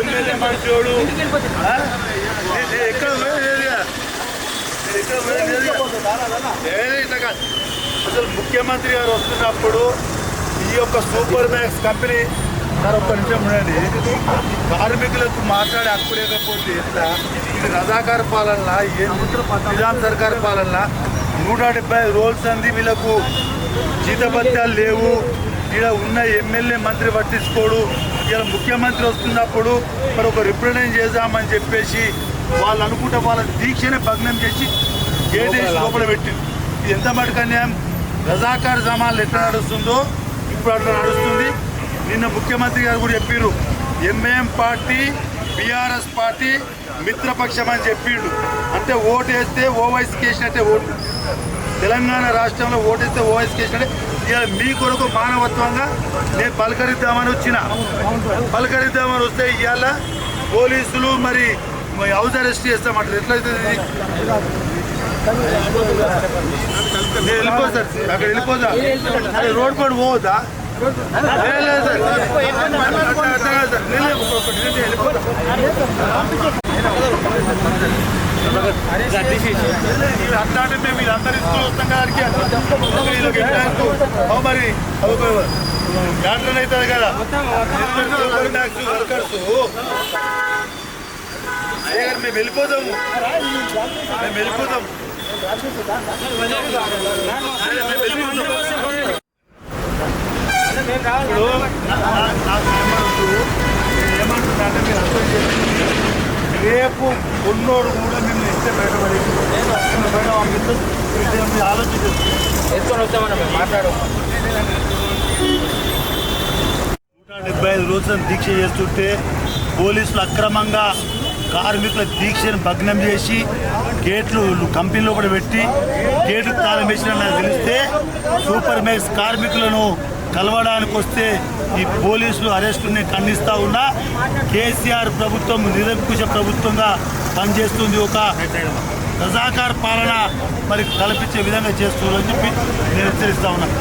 MLA మంచోడు. ఎక్కడ. అసలు ముఖ్యమంత్రి గారు వస్తున్నప్పుడు ఈ యొక్క సూపర్ మ్యాక్స్ కంపెనీ సార్ ఒక్క నిమిషం ఉండండి. కార్మికులకు మాట్లాడే హక్కు లేకపోతే ఎట్లా? ఇది రజాకార పాలన ఏం నిజాం సర్కార్ పాలన నూట డెబ్బై రోజులు అంది వీళ్ళకు. జీతభత్యాలు లేవు. ఇక్కడ ఉన్న ఎమ్మెల్యే మంత్రి పట్టించుకోడు. ఇలా ముఖ్యమంత్రి వస్తున్నప్పుడు మరి ఒక రిప్రజెంట్ చేద్దామని చెప్పేసి వాళ్ళు అనుకుంటే వాళ్ళ దీక్షనే భగ్నం చేసి గేట్ లోపల పెట్టింది. ఇది ఎంత మటుకు అన్యాయం? రజాకార్ జమాన్లు ఎట్లా నడుస్తుందో ఇప్పుడు అట్లా నడుస్తుంది. నిన్న ముఖ్యమంత్రి గారు కూడా చెప్పారు ఎంఏఎం పార్టీ బీఆర్ఎస్ పార్టీ మిత్రపక్షం అని చెప్పిండు అంటే ఓటు వేస్తే ఓవైసీకి వేసినట్టే ఓటు. తెలంగాణ రాష్ట్రంలో ఓటేస్తే ఓవైసీకి వేసినట్టే ఇవాళ మీ కొరకు మానవత్వంగా నేను పలకరిద్దామని వచ్చిన పలకరిద్దామని వస్తే ఇవాళ పోలీసులు మరి హౌస్ అరెస్ట్ చేస్తామంటారు ఎట్లయితే ఇది? నేను అక్కడ వెళ్ళిపోదా అరే రోడ్ పడి పోవద్దా లేదు, సార్ అట్లా కాదు సార్. వెళ్ళిపోతా. అట్లా అంటే మేము వీళ్ళందరూ ఇస్తులు వస్తాం కదా మరి అవుతుంది కదా ట్యాక్స్ వర్కర్స్ మేము వెళ్ళిపోతాము మేము వెళ్ళిపోతాము ఇప్పుడు నాకు ఏమంటున్నా అంటే మీరు అర్థం రేపు ఉన్నోడు కూడా మిమ్మల్ని బయట పంపిస్తే మీరు మీరు ఆలోచన చేసుకోండి ఎత్తుకొని వస్తామన్నా మేము మాట్లాడు. నూట డెబ్బై ఐదు రోజులను దీక్ష చేస్తుంటే పోలీసులు అక్రమంగా కార్మికుల దీక్షను భగ్నం చేసి గేట్లు కంపెనీలో కూడా పెట్టి గేట్లు తాళం వేసిన తెలిస్తే సూపర్ మ్యాక్స్ కార్మికులను కలవడానికి వస్తే ఈ పోలీసులు అరెస్టుని ఖండిస్తూ ఉన్నా కేసీఆర్ ప్రభుత్వం నిరంకుశ ప్రభుత్వంగా పనిచేస్తుంది. ఒక రజాకార్ పాలన మరి కల్పించే విధంగా చేస్తుందని చెప్పి నేను హెచ్చరిస్తా ఉన్నాను